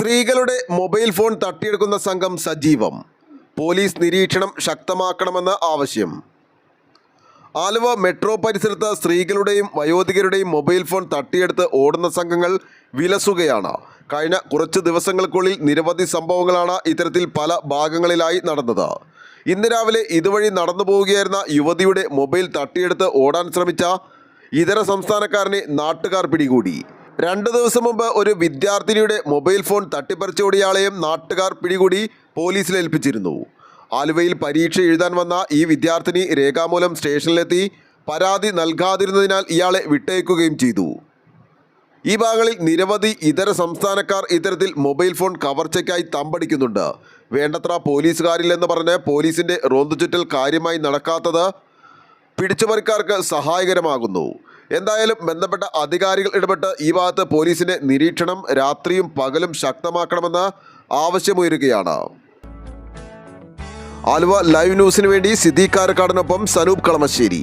സ്ത്രീകളുടെ mobile phone തട്ടിയെടുക്കുന്ന സംഘം സജീവം. പോലീസ് നിരീക്ഷണം ശക്തമാക്കണമെന്ന് ആവശ്യം. ആലുവ മെട്രോ പരിസരത്ത് സ്ത്രീകളുടെയും വയോധികരുടെയും മൊബൈൽ ഫോൺ തട്ടിയെടുത്ത് ഓടുന്ന സംഘങ്ങൾ വിലസുകയാണ്. കഴിഞ്ഞ കുറച്ച് ദിവസങ്ങൾക്കുള്ളിൽ നിരവധി സംഭവങ്ങളാണ് ഇത്തരത്തിൽ പല ഭാഗങ്ങളിലായി നടന്നത്. ഇന്ന് രാവിലെ ഇതുവഴി നടന്നു പോവുകയായിരുന്ന യുവതിയുടെ മൊബൈൽ തട്ടിയെടുത്ത് ഓടാൻ ശ്രമിച്ച ഇതര സംസ്ഥാനക്കാരനെ നാട്ടുകാർ പിടികൂടി. രണ്ട് ദിവസം മുമ്പ് ഒരു വിദ്യാർത്ഥിനിയുടെ മൊബൈൽ ഫോൺ തട്ടിപ്പറിച്ചോടിയാളെയും നാട്ടുകാർ പിടികൂടി പോലീസിൽ ഏൽപ്പിച്ചിരുന്നു. ആലുവയിൽ പരീക്ഷ എഴുതാൻ വന്ന ഈ വിദ്യാർത്ഥിനി രേഖാമൂലം സ്റ്റേഷനിലെത്തി പരാതി നൽകാതിരുന്നതിനാൽ ഇയാളെ വിട്ടയക്കുകയും ചെയ്തു. ഈ ഭാഗങ്ങളിൽ നിരവധി ഇതര സംസ്ഥാനക്കാർ ഇത്തരത്തിൽ മൊബൈൽ ഫോൺ കവർച്ചയ്ക്കായി തമ്പടിക്കുന്നുണ്ട്. വേണ്ടത്ര പോലീസുകാരില്ലെന്ന് പറഞ്ഞ് പോലീസിന്റെ റോന്തുചുറ്റൽ കാര്യമായി നടക്കാത്തത് പിടിച്ചുപറിക്കാർക്ക് സഹായകരമാകുന്നു. എന്തായാലും ബന്ധപ്പെട്ട അധികാരികൾ ഇടപെട്ട് ഈ ഭാഗത്ത് പോലീസിന്റെ നിരീക്ഷണം രാത്രിയും പകലും ശക്തമാക്കണമെന്ന് ആവശ്യമുയരുകയാണ്. ആലുവ ലൈവ് ന്യൂസിന് വേണ്ടി സിദ്ദീഖ് കാരക്കാടിനൊപ്പം സനൂപ് കളമശ്ശേരി.